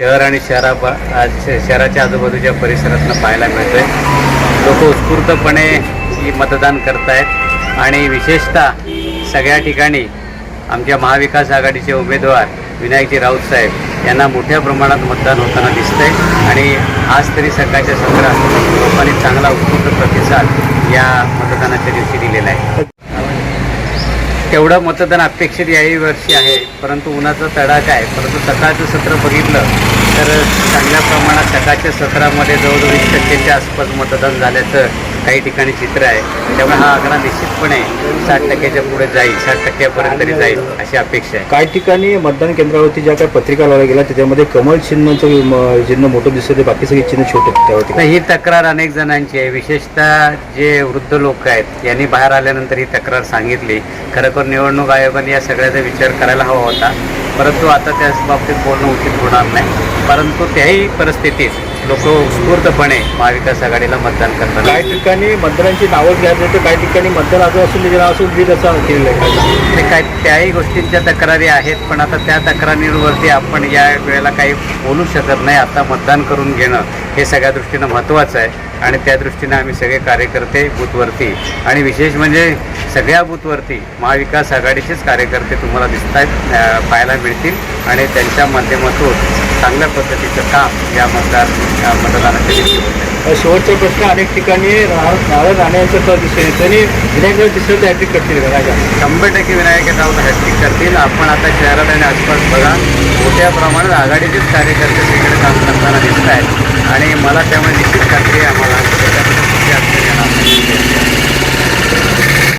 शहर आणि शहरा शहराच्या आजूबाजूच्या परिसरातनं पाहायला मिळतोय. लोक उत्स्फूर्तपणे ही मतदान करतायत. आणि विशेषतः सगळ्या ठिकाणी आमच्या महाविकास आघाडीचे उमेदवार विनायकजी राऊत साहेब यांना मोठ्या प्रमाणात मतदान होताना दिसतंय. आणि आज तरी सकाळच्या सत्रात लोकांनी चांगला उत्स्फूर्त प्रतिसाद या मतदानाच्या दिवशी दिलेला आहे. तेवढं मतदान अपेक्षित याही वर्षी आहे परंतु उन्हाचा तडाखा आहे. परंतु सकाळचं सत्र बघितलं तर चांगल्या प्रमाणात सकाळच्या सत्रामध्ये जवळजवळ वीस टक्क्याच्या आसपास मतदान झाल्याचं काही ठिकाणी चित्र आहे. त्यामुळे हा आकडा निश्चितपणे साठ टक्क्याच्या पुढे जाईल साठ टक्क्यापर्यंत तरी जाईल अशी अपेक्षा आहे. काही ठिकाणी मतदान केंद्रावरती ज्या काही पत्रिका लावल्या गेल्या त्याच्यामध्ये कमळ चिन्हाचं चिन्ह मोठं दिसतं ते बाकी सगळे चिन्ह छोटे त्यावरती. ही तक्रार अनेक जणांची आहे. विशेषतः जे वृद्ध लोक आहेत यांनी बाहेर आल्यानंतर ही तक्रार सांगितली. खरोखर निवडणूक आयोगाने या सगळ्याचा विचार करायला हवा होता. परंतु आता त्या बाबतीत बोलणं उचित होणार नाही. परंतु त्याही परिस्थितीत लोक उत्स्फूर्तपणे महाविकास आघाडीला मतदान करतात. काही ठिकाणी मतदारांची नावं घ्यायला तर काही ठिकाणी मतदार असं असून असून बीड असं केलेलं आहे. ते काय त्याही गोष्टींच्या तक्रारी आहेत पण आता त्या तक्रारींवरती आपण या वेळेला काही बोलू शकत नाही. आता मतदान करून घेणं हे सगळ्या दृष्टीनं महत्त्वाचं आहे. आणि त्या दृष्टीनं आम्ही सगळे कार्यकर्ते बूथवरती आणि विशेष म्हणजे सगळ्या बूथवरती महाविकास आघाडीचेच कार्यकर्ते तुम्हाला दिसत आहेत पाहायला मिळतील आणि त्यांच्या माध्यमातून चांगल्या पद्धतीचं काम या मतदार मतदानाच्या दिवशी होत शेवटचा प्रश्न अनेक ठिकाणी नारळ नारळ राहण्याचं कल दिसून येतं आणि विनायक दिसत हॅट्रिक करतील शंभर टक्के विनायक राऊत हॅट्रिक करतील. आपण आता शहरात आणि आसपास बघा मोठ्या प्रमाणात आघाडीचेच कार्यकर्ते तिकडे काम करताना दिसत आहेत आणि मला त्यामुळे निश्चित खात्री आम्हाला.